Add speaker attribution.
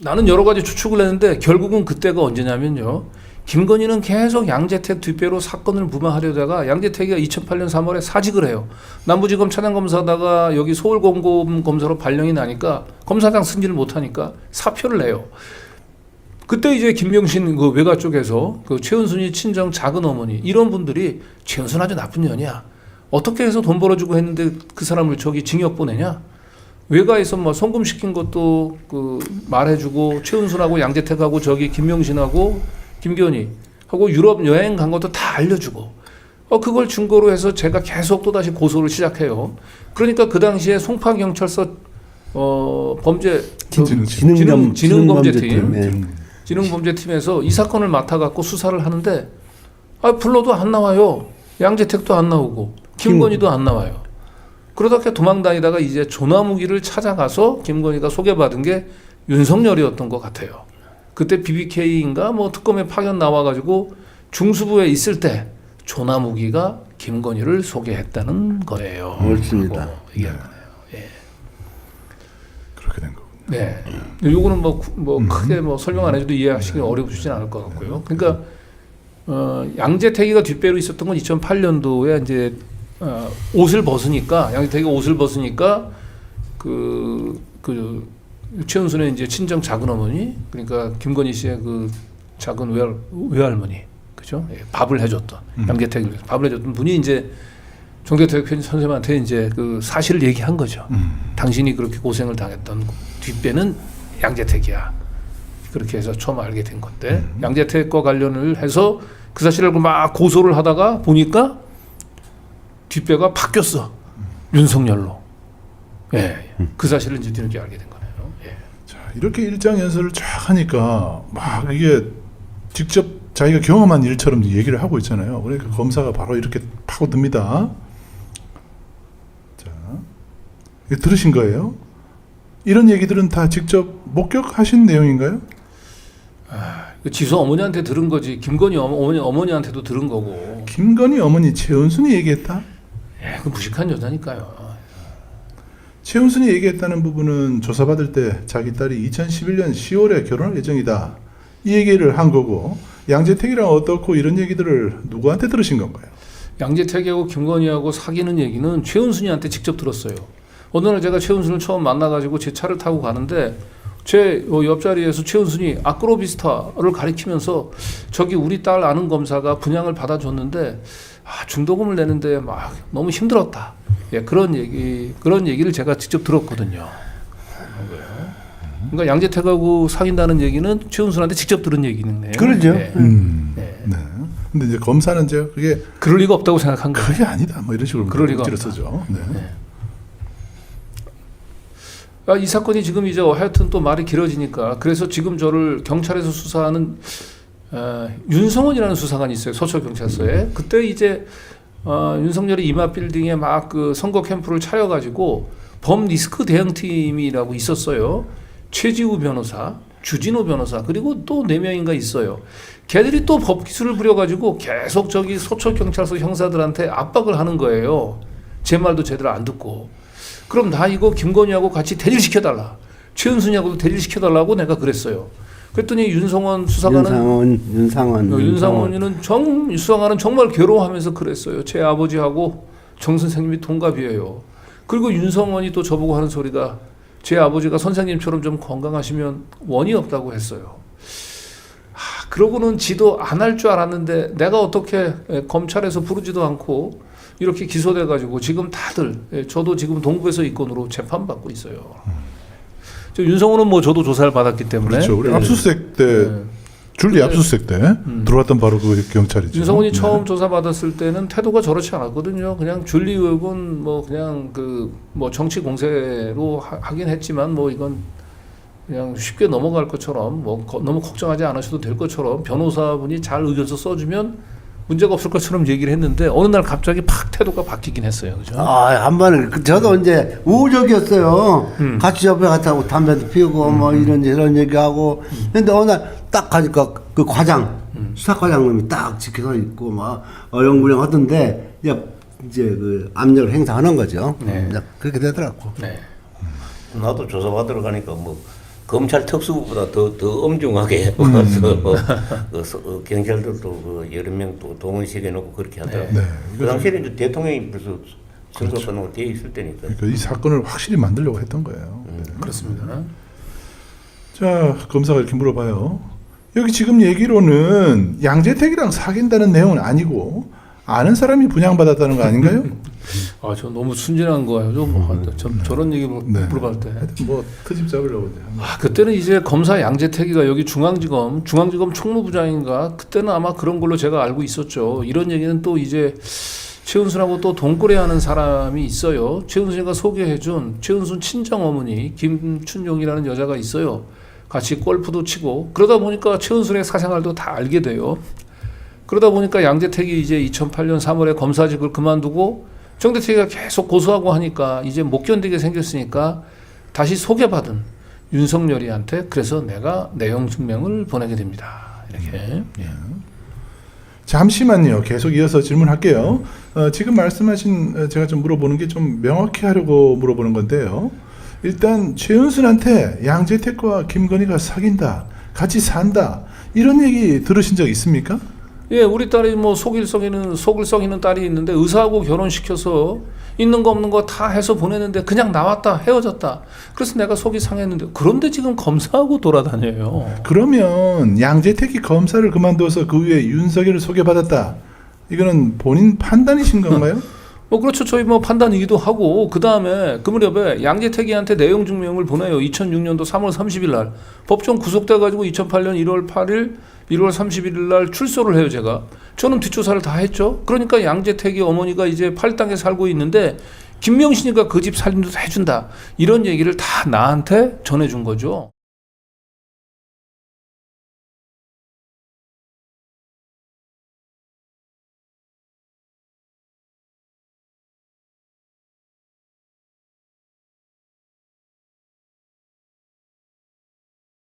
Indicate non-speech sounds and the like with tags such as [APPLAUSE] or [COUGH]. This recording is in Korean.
Speaker 1: 나는 여러 가지 추측을 했는데 결국은 그때가 언제냐면요. 김건희는 계속 양재택 뒷배로 사건을 무마하려다가 양재택이가 2008년 3월에 사직을 해요. 남부지검 차장검사다가 여기 서울공고검 검사로 발령이 나니까 검사장 승진을 못하니까 사표를 내요. 그때 이제 김명신 그 외가 쪽에서 그 최은순이 친정 작은 어머니 이런 분들이 최은순 아주 나쁜 년이야. 어떻게 해서 돈 벌어주고 했는데 그 사람을 저기 징역 보내냐? 외가에서 뭐 송금시킨 것도 그 말해주고 최은순하고 양재택하고 저기 김명신하고 김건희 하고 유럽 여행 간 것도 다 알려주고 어 그걸 증거로 해서 제가 계속 또 다시 고소를 시작해요. 그러니까 그 당시에 송파 경찰서 어 범죄 그
Speaker 2: 지능-
Speaker 1: 지능- 지능 범죄팀.
Speaker 3: 예.
Speaker 1: 지능 범죄팀에서 이 사건을 맡아 갖고 수사를 하는데 아 불러도 안 나와요. 양재택도 안 나오고 김건희도 안 나와요. 그러다가 도망다니다가 이제 조나무기를 찾아가서 김건희가 소개받은 게 윤석열이었던 것 같아요. 그때 BBK인가 뭐 특검에 파견 나와가지고 중수부에 있을 때 조나무기가 김건희를 소개했다는 거예요.
Speaker 3: 옳습니다.
Speaker 1: 얘기한 거네요.
Speaker 2: 그렇게 된 거군요.
Speaker 1: 네. 요거는 뭐, 구- 뭐 크게 뭐 설명 안 해줘도 이해하시기 어려우시진 않을 것 같고요. 그러니까 어, 양재택이가 뒷배로 있었던 건 2008년도에 이제 어, 옷을 벗으니까 양재택이가 옷을 벗으니까 그, 그 최은순의 이제 친정 작은 어머니 그러니까 김건희 씨의 그 작은 외할, 외할머니 그죠? 예, 밥을 해줬던
Speaker 2: 음.
Speaker 1: 양재택을 밥을 해줬던 분이 이제 정대택 편 선생님한테 이제 그 사실을 얘기한 거죠.
Speaker 2: 음.
Speaker 1: 당신이 그렇게 고생을 당했던 뒷배는 양재택이야. 그렇게 해서 처음 알게 된 건데
Speaker 2: 음.
Speaker 1: 양재택과 관련을 해서 그 사실을 막 고소를 하다가 보니까 뒷배가 바뀌었어 윤석열로. 예, 그 사실을 이제 뒤늦게 알게 된 거네요. 예.
Speaker 2: 자, 이렇게 일장 연설을 쫙 하니까 막 이게 직접 자기가 경험한 일처럼 얘기를 하고 있잖아요. 그러니까 검사가 바로 이렇게 파고듭니다. 자, 들으신 거예요? 이런 얘기들은 다 직접 목격하신 내용인가요?
Speaker 1: 그 지수 어머니한테 들은 거지 김건희 어머- 어머니 어머니한테도 들은 거고.
Speaker 2: 김건희 어머니 최은순이 얘기했다.
Speaker 1: 예, 그 무식한 여자니까요.
Speaker 2: 최은순이 얘기했다는 부분은 조사받을 때 자기 딸이 2011년 10월에 결혼할 예정이다. 이 얘기를 한 거고 양재택이랑 어떻고 이런 얘기들을 누구한테 들으신 건가요?
Speaker 1: 양재택하고 김건희하고 사귀는 얘기는 최은순이한테 직접 들었어요. 어느 날 제가 최은순을 처음 만나가지고 제 차를 타고 가는데 제 어, 옆자리에서 최은순이 아크로비스타를 가리키면서 저기 우리 딸 아는 검사가 분양을 받아줬는데 아, 중도금을 내는데 막 너무 힘들었다. 예, 그런 얘기 그런 얘기를 제가 직접 들었거든요. 그러니까 양재택하고 사귄다는 얘기는 최은순한테 직접 들은 얘기는
Speaker 3: 그러죠.
Speaker 1: 예.
Speaker 2: 음.
Speaker 1: 네.
Speaker 2: 네. 근데 이제 검사는 이제 그게
Speaker 1: 그럴 리가 없다고 생각한 거예요.
Speaker 2: 그게 아니다. 뭐 이런 식으로
Speaker 1: 그럴 리가 없다.
Speaker 2: 쓰죠. 네.
Speaker 1: 아, 이 사건이 지금 이제 하여튼 또 말이 길어지니까 그래서 지금 저를 경찰에서 수사하는 어, 윤성원이라는 수사관이 있어요 서초 경찰서에. 그때 이제 어, 윤석열이 이마 빌딩에 막 그 선거 캠프를 차려가지고 범 리스크 대응팀이라고 있었어요. 최지우 변호사 주진호 변호사 그리고 또 네 명인가 있어요. 걔들이 또 법 기술을 부려가지고 계속 저기 서초 경찰서 형사들한테 압박을 하는 거예요. 제 말도 제대로 안 듣고. 그럼 나 이거 김건희하고 같이 대질시켜달라. 최은순이하고도 대질시켜달라고 내가 그랬어요. 그랬더니 윤성원 수사관은
Speaker 3: 윤상원, 윤상원,
Speaker 1: 어, 윤상원이는 정 수사관은 정말 괴로워하면서 그랬어요. 제 아버지하고 정 선생님이 동갑이에요. 그리고 윤성원이 또 저보고 하는 소리가 제 아버지가 선생님처럼 좀 건강하시면 원이 없다고 했어요. 아, 그러고는 지도 안 할 줄 알았는데 내가 어떻게 예, 검찰에서 부르지도 않고 이렇게 기소돼 가지고 지금 다들 예, 저도 지금 동부에서 입건으로 재판 받고 있어요. 저 윤성호는 뭐 저도 조사를 받았기 때문에
Speaker 2: 그렇죠. 우리
Speaker 1: 네.
Speaker 2: 압수수색 때
Speaker 1: 네.
Speaker 2: 줄리 압수수색 때
Speaker 1: 음.
Speaker 2: 들어왔던 바로 그 경찰이죠.
Speaker 1: 윤성훈이
Speaker 2: 네.
Speaker 1: 처음 조사 받았을 때는 태도가 저렇지 않았거든요. 그냥 줄리 의혹은 뭐 그냥 그 뭐 정치 공세로 하, 하긴 했지만 뭐 이건 그냥 쉽게 넘어갈 것처럼 뭐 거- 너무 걱정하지 않으셔도 될 것처럼 변호사분이 잘 의견서 써주면 문제가 없을 것처럼 얘기를 했는데 어느 날 갑자기 팍 태도가 바뀌긴 했어요. 그죠?
Speaker 3: 아, 한 번은 그- 저도 이제 우호적이었어요.
Speaker 1: 음.
Speaker 3: 같이 옆에 같이 담배도 피우고 뭐 이런 이런 얘기하고. 근데 어느 날 딱 가니까 그 과장
Speaker 1: 음.
Speaker 3: 수사과장님이 딱 지켜서 있고 막 어영부영 하던데 이제 이제 그 압력을 행사하는 거죠.
Speaker 1: 네.
Speaker 3: 그렇게 되더라고.
Speaker 1: 네.
Speaker 4: 나도 조사 받으러 가니까 뭐 검찰 특수부보다 더, 더 엄중하게 [LAUGHS] 와서 그 서- 어, 경찰들도 그 여러 명 또 동원시켜 놓고 그렇게 하더라고요.
Speaker 2: 네.
Speaker 4: 그 당시에는 이제 대통령이 벌써 선거권으로 돼 있을 때니까.
Speaker 2: 그러니까 이 사건을 확실히 만들려고 했던 거예요.
Speaker 1: 그렇습니다.
Speaker 2: 자, 검사가 이렇게 물어봐요. 여기 지금 얘기로는 양재택이랑 사귄다는 내용은 아니고 아는 사람이 분양받았다는 거 아닌가요? [LAUGHS]
Speaker 1: 아, 저 너무 순진한 거예요. 좀 뭐, 저, 저런 얘기 물-
Speaker 2: 네.
Speaker 1: 물어볼 때.
Speaker 2: 뭐 트집 잡으려고 이제 한 거.
Speaker 1: 아, 그때는 이제 검사 양재택이가 여기 중앙지검, 중앙지검 총무부장인가 그때는 아마 그런 걸로 제가 알고 있었죠. 이런 얘기는 또 이제 최은순하고 또 동거래하는 사람이 있어요. 최은순이가 소개해준 최은순 친정 어머니 김춘용이라는 여자가 있어요. 같이 골프도 치고 그러다 보니까 최은순의 사생활도 다 알게 돼요. 그러다 보니까 양재택이 이제 2008년 3월에 검사직을 그만두고 정대택이가 계속 고소하고 하니까 이제 못 견디게 생겼으니까 다시 소개받은 윤석열이한테 그래서 내가 내용 증명을 보내게 됩니다. 이렇게. 예.
Speaker 2: 잠시만요. 계속 이어서 질문할게요. 어, 지금 말씀하신 어, 제가 좀 물어보는 게 좀 명확히 하려고 물어보는 건데요. 일단 최은순한테 양재택과 김건희가 사귄다, 같이 산다 이런 얘기 들으신 적 있습니까?
Speaker 1: 예, 우리 딸이 뭐 속일 썩이는 속을 썩이는 딸이 있는데 의사하고 결혼시켜서 있는 거 없는 거 다 해서 보내는데 그냥 나왔다 헤어졌다. 그래서 내가 속이 상했는데 그런데 지금 검사하고 돌아다녀요.
Speaker 2: 그러면 양재택이 검사를 그만둬서 그 위에 윤석열을 소개받았다. 이거는 본인 판단이신 건가요? [LAUGHS]
Speaker 1: 뭐 그렇죠. 저희 뭐 판단이기도 하고 그 다음에 그 무렵에 양재택이한테 내용 증명을 보내요. 2006년도 3월 30일 날 법정 구속돼 가지고 2008년 1월 8일, 1월 31일 날 출소를 해요. 제가 저는 뒷조사를 다 했죠. 그러니까 양재택이 어머니가 이제 팔당에 살고 있는데 김명신이가 그 집 살림도 다 해준다 이런 얘기를 다 나한테 전해준 거죠.